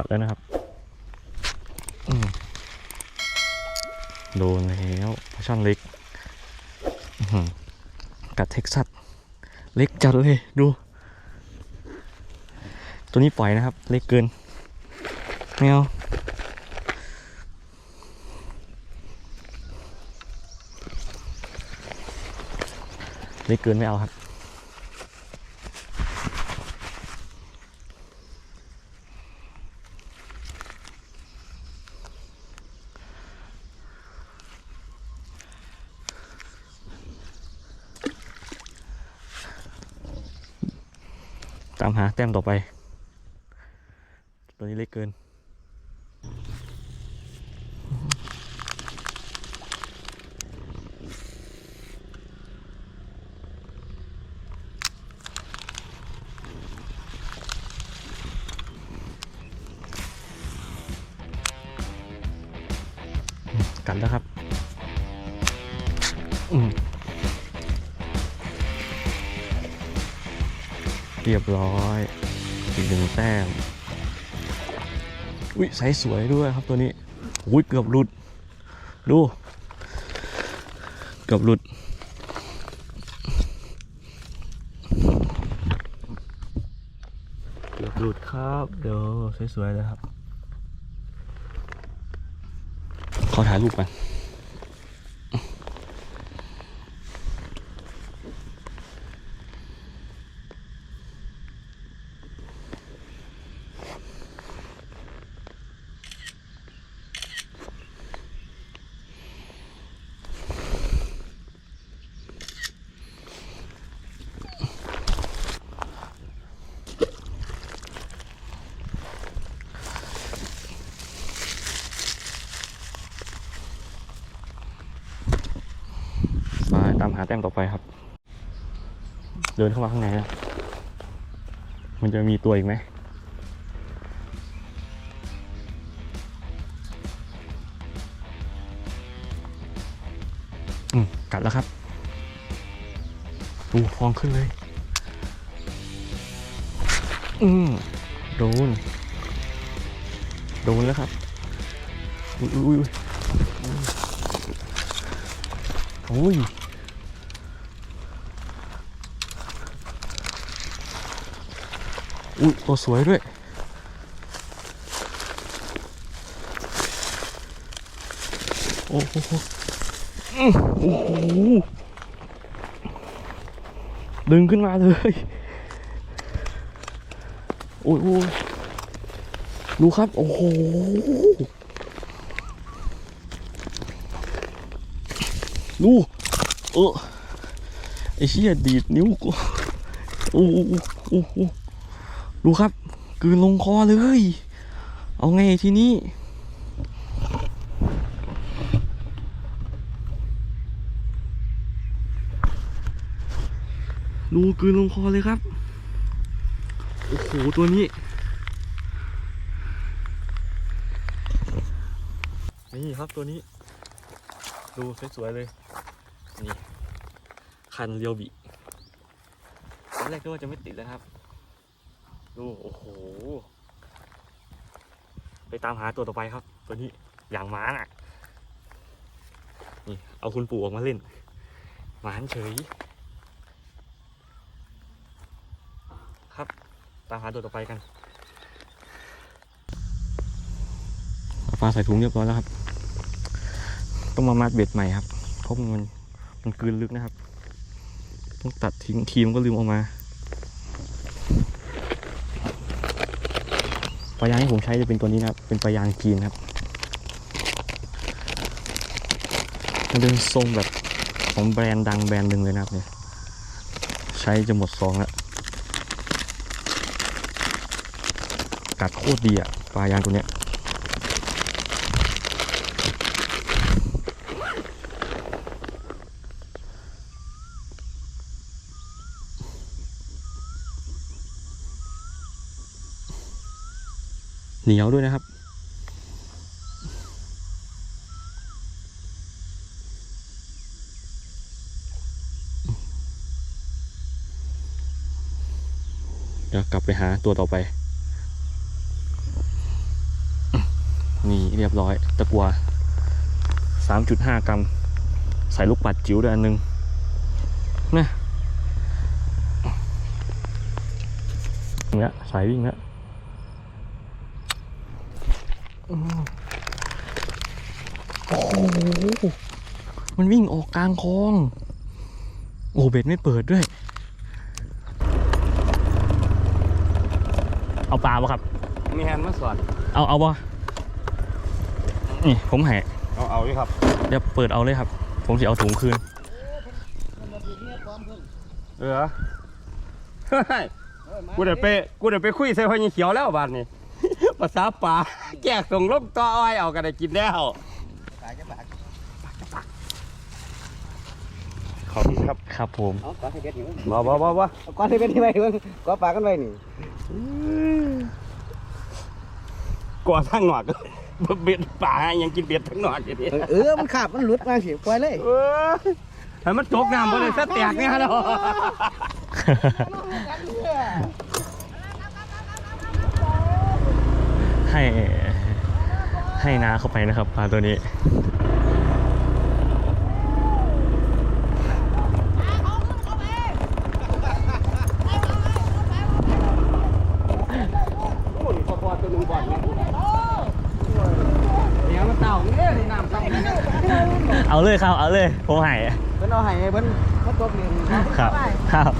ัดแล้วนะครับโดนแล้วปลาช่อนเล็กกัดเท็กซัสเล็กจัดเลยดู ตัวนี้ปล่อยนะครับ เล็กเกินไม่เอาเล็กเกินไม่เอาครับามหาแต้มต่อไป ตัวนี้เล็กเกิน กันแล้วครับ อืม รียบร้อย อีกหนึ่งแต้ม อุ้ยไซส์สวยด้วยครับตัวนี้อุ้ยเกือบหลุด ดู เกือบหลุด เกือบหลุดครับ เดี๋ยวสวยๆเลยครับ ขอถ่ายรูปกัน ตามหาแต้มต่อไปครับ เดินเข้ามาข้างในนะมันจะมีตัวอีกไหมอืมกัดแล้วครับดูฟองขึ้นเลย อืมโดน โดนแล้วครับอุ้ยอุ้ยอุ้ย อ้ยอุ้ยตัวสวยด้วย โอ้โหโอ้โหดึงขึ้นมาเลยโอ้ยโอ้ยดูครับ โอ้โหดูเออไอ้เชี่ยดีดนิ้วกว้โอ้โห ดูครับกืนลงคอเลย เอาไงทีนี้ดูกืนลงคอเลยครับ โอ้โห ตัวนี้ นี่ครับตัวนี้ ดูสวยๆเลย นี่ คันเรียวบิตอนแรกก็ว่าจะไม่ติดแล้วครับ ดูโอ้โห ไปตามหาตัวต่อไปครับ ตัวนี้อย่างม้าน่ะ นี่ เอาคุณปู่ออกมาเล่นหมานเฉย ครับ ตามหาตัวต่อไปกันปลาใส่ถุงเรียบร้อยแล้วครับ ต้องมามัดเบ็ดใหม่ครับ เพราะมันมันกืนลึกนะครับ ต้องตัดทิ้งทีมก็ลืมออกมา ปลายางที่ผมใช้จะเป็นตัวนี้นะครับ เป็นปลายางจีนครับ มันเป็นทรงแบบของแบรนด์ดังแบรนด์หนึ่งเลยนะครับเนี่ย ใช้จะหมดซองแล้วกัดโคตรดีอะปลายางตัวเนี้ย เหนียวด้วยนะครับ เดี๋ยวกลับไปหาตัวต่อไป นี่เรียบร้อยตะกัว 3.5 กรัม ใส่ลูกปัดจิ๋วด้วยอันหนึงนะเนี่ยสายวิ่งแล้วอืม โอ้โห มันวิ่งออกกลางคลอง โอ้เบ็ดไม่เปิดด้วย เอาปลาปะครับ มีแฮนด์มาสอนเอาเอาปะนี่ผมให้เอาเอาอยู่ครับ เดี๋ยวเปิดเอาเลยครับ ผมจะเอาถุงคืน เออเฮ้ยกูเดี๋ยวไปกูเดี๋ยวไปคุยใส่พญเขียวแล้วบาดนี้ ภาษาป่าแจกส่งลบต่ออ้อยเอากันได้กินแล้วขอบคุณครับ ครับผมเอาก้อนให้เบ็ดนี่บ่บ่บ่บ่เอาก้อนให้เบ็ดนี่ไว้เบิ่งก้อนปลากันไว้นี่กลัวทั้งหนวดเบ็ดป่ายังกินเบ็ดทั้งหนวดอยู่นี่เออมันขาบมันหลุดมาสิปล่อยเลยเออให้มันตกน้ำบ่เลยซะแตกเนี่ยเนาะ ให้ให้นาเข้าไปนะครับปลาตัวนี้โอ้นี่พอๆตัวหนึงก่อนเนี่ยเดี๋ยวมันเต่าเนี่ยนี่น้ำเต่าเนี่ยเอาเลยครับ เอาเลย ผมให้เพิ่นเอาให้เพิ่นมาตบนี่ครับ ครับ